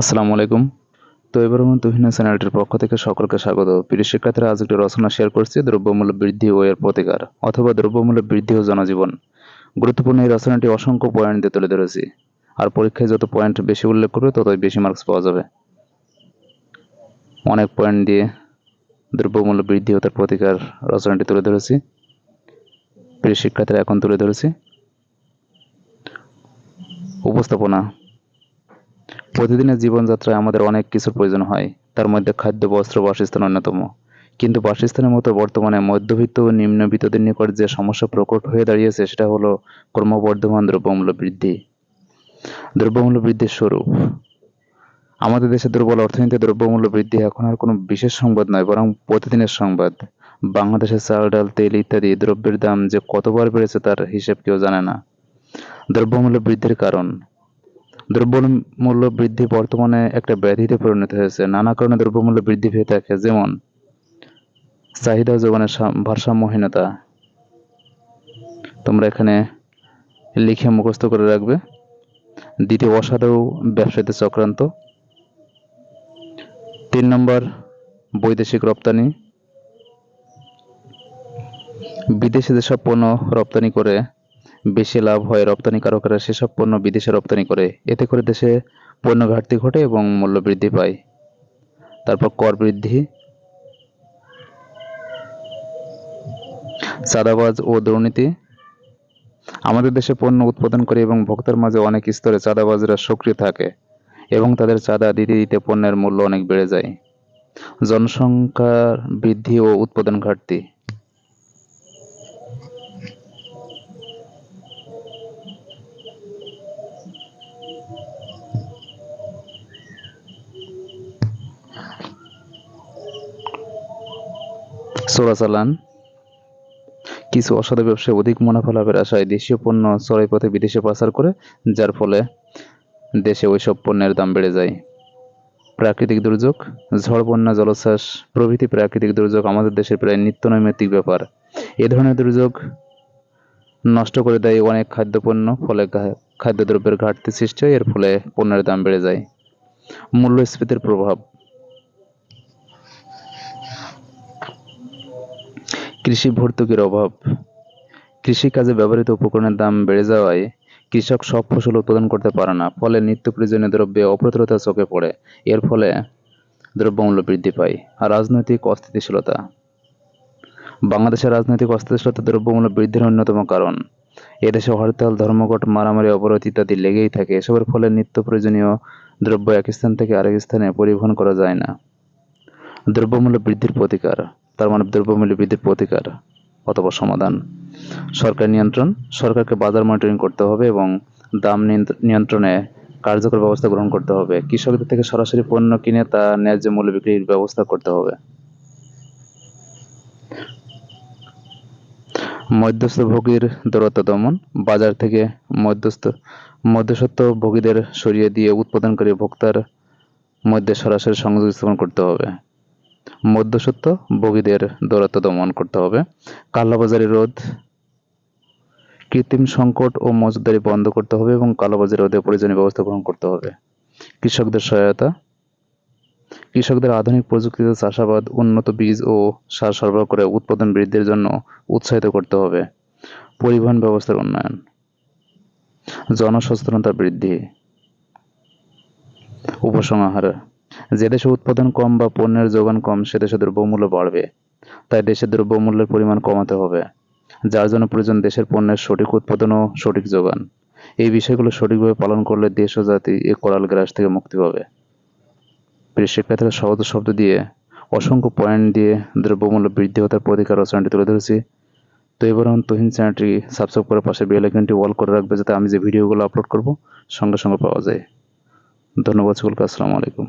আসসালামু আলাইকুম। তো এবার আমার তুহিনা চ্যানেলটির পক্ষ থেকে সকলকে স্বাগত। প্রিয় শিক্ষার্থীরা, আজ একটি রচনা শেয়ার করছি, দ্রব্যমূল্য বৃদ্ধি ও এর প্রতিকার অথবা দ্রব্যমূল্য বৃদ্ধি ও জনজীবন। গুরুত্বপূর্ণ এই রচনাটি অসংখ্য পয়েন্ট দিয়ে তুলে ধরেছি। আর পরীক্ষায় যত পয়েন্ট বেশি উল্লেখ করবে, ততই বেশি মার্কস পাওয়া যাবে। অনেক পয়েন্ট দিয়ে দ্রব্যমূল্য বৃদ্ধি ও তার প্রতিকার রচনাটি তুলে ধরেছি। প্রিয় শিক্ষার্থীরা, এখন তুলে ধরেছি। উপস্থাপনা প্রতিদিনের জীবনযাত্রায় আমাদের অনেক কিছুর প্রয়োজন হয়। তার মধ্যে খাদ্য, বস্ত্র, বাসস্থান অন্যতম। কিন্তু বাসস্থানের মতো বর্তমানে মধ্যবিত্ত ও নিম্নবিত্তদের নিকট যে সমস্যা প্রকট হয়ে দাঁড়িয়েছে, সেটা হলো ক্রমবর্ধমান দ্রব্যমূল্য বৃদ্ধি। দ্রব্যমূল্য বৃদ্ধির স্বরূপ। আমাদের দেশে দুর্বল অর্থনীতি দ্রব্যমূল্য বৃদ্ধি এখন আর কোনো বিশেষ সংবাদ নয়, বরং প্রতিদিনের সংবাদ। বাংলাদেশের চাল, ডাল, তেল ইত্যাদি দ্রব্যের দাম যে কতবার বেড়েছে তার হিসেব কেউ জানে না। দ্রব্যমূল্য বৃদ্ধির কারণ। দ্রব্যমূল্য বৃদ্ধি বর্তমানে একটা ব্যাধিতে পরিণত হয়েছে। নানা কারণে দ্রব্যমূল্য বৃদ্ধি পেয়ে থাকে। যেমন চাহিদা যোগানের ভারসাম্যহীনতা। তোমরা এখানে লিখে মুখস্থ করে রাখবে। দ্বিতীয়, অসাধু ব্যবসায়ীদের চক্রান্ত। তিন নম্বর, বৈদেশিক রপ্তানি। বিদেশে যেসব পণ্য রপ্তানি করে বেশি লাভ হয় রপ্তানিকারকেরা সেসব পণ্য বিদেশে রপ্তানি করে। এতে করে দেশে পণ্য ঘাটতি ঘটে এবং মূল্য বৃদ্ধি পায়। তারপর কর বৃদ্ধি। চাঁদাবাজ ও দুর্নীতি। আমাদের দেশে পণ্য উৎপাদন করে এবং ভোক্তার মাঝে অনেক স্তরে চাঁদাবাজরা সক্রিয় থাকে এবং তাদের চাঁদা দিতে দিতে পণ্যের মূল্য অনেক বেড়ে যায়। জনসংখ্যার বৃদ্ধি ও উৎপাদন ঘাটতি। চোরাচালান কিছু অসাধু ব্যবসায়ী অধিক মুনাফা লাভের আশায় দেশীয় পণ্য চড়াই পথে বিদেশে পাচার করে, যার ফলে দেশে ওইসব পণ্যের দাম বেড়ে যায়। প্রাকৃতিক দুর্যোগ, ঝড় বন্যা, জলোচ্ছ্বাস, প্রভৃতি প্রাকৃতিক দুর্যোগ আমাদের দেশের প্রায় নিত্য নৈমিত্তিক ব্যাপার। এ ধরনের দুর্যোগ নষ্ট করে দেয় অনেক খাদ্যপণ্য, ফলে খাদ্যদ্রব্যের ঘাটতি সৃষ্টি হয়, এর ফলে পণ্যের দাম বেড়ে যায়। মূল্যস্ফীতির প্রভাব। কৃষি ভর্তুকির অভাব। কৃষিকাজে ব্যবহৃত উপকরণের দাম বেড়ে যাওয়ায় কৃষক সব ফসল উৎপাদন করতে পারে না, ফলে নিত্য প্রয়োজনীয় দ্রব্যে অপ্রতুলতা চোখে পড়ে। এর ফলে দ্রব্যমূল্য বৃদ্ধি পায়। আর রাজনৈতিক অস্থিতিশীলতা। বাংলাদেশের রাজনৈতিক অস্থিতিশীলতা দ্রব্যমূল্য বৃদ্ধির অন্যতম কারণ। এদেশে হরতাল, ধর্মঘট, মারামারি, অবরোধ ইত্যাদি লেগেই থাকে। এসবের ফলে নিত্য প্রয়োজনীয় দ্রব্য এক স্থান থেকে আরেক স্থানে পরিবহন করা যায় না। দ্রব্যমূল্য বৃদ্ধির প্রতিকার। তার মানে দ্রব্যমূল্য বৃদ্ধির প্রতিকার অথবা সমাধান। সরকার নিয়ন্ত্রণ, সরকারকে বাজার মনিটরিং করতে হবে এবং দাম নিয়ন্ত্রণে কার্যকর ব্যবস্থা গ্রহণ করতে হবে। কৃষকদের থেকে সরাসরি পণ্য কিনে তা ন্যায্য মূল্য বিক্রির ব্যবস্থা করতে হবে। মধ্যস্থ ভোগীর দূরত্ব দমন, বাজার থেকে মধ্যস্থ মধ্যস্বত্ব ভোগীদের সরিয়ে দিয়ে উৎপাদনকারী ভোক্তার মধ্যে সরাসরি সংযোগ স্থাপন করতে হবে। মধ্যস্বত্ব ভোগীদের দৌরাত্ম দমন করতে হবে। কালোবাজারি রোধ, কৃত্রিম সংকট ও মজুদারি বন্ধ করতে হবে এবং কালোবাজারি রোধে প্রয়োজনীয় ব্যবস্থা গ্রহণ করতে হবে। কৃষকদের সহায়তা, কৃষকদের আধুনিক প্রযুক্তিতে চাষাবাদ, উন্নত বীজ ও সার সরবরাহ করে উৎপাদন বৃদ্ধির জন্য উৎসাহিত করতে হবে। পরিবহন ব্যবস্থার উন্নয়ন, জনসচেতনতা বৃদ্ধি, উপসংহার যে দেশে উৎপাদন কম বা পণ্যের যোগান কম, সে দেশে দ্রব্যমূল্য বাড়বে। তাই দেশে দ্রব্যমূল্যের পরিমাণ কমাতে হবে, যার জন্য প্রয়োজন দেশের পণ্যের সঠিক উৎপাদন ও সঠিক যোগান। এই বিষয়গুলো সঠিকভাবে পালন করলে দেশ ও জাতি এ করাল গ্রাস থেকে মুক্তি পাবে। প্রিয় শিক্ষার্থীরা, সহজ শব্দ দিয়ে অসংখ্য পয়েন্ট দিয়ে দ্রব্যমূল্য বৃদ্ধি হতার প্রতিকার রচনাটি তুলে ধরেছি। তো এবার আমার তুহিন চ্যানেলটি সাবস্ক্রাইব করে পাশে বেল আইকনটি অল করে রাখবে, যাতে আমি যে ভিডিওগুলো আপলোড করব, সঙ্গে সঙ্গে পাওয়া যায়। ধন্যবাদ সকলকে, আসসালামু আলাইকুম।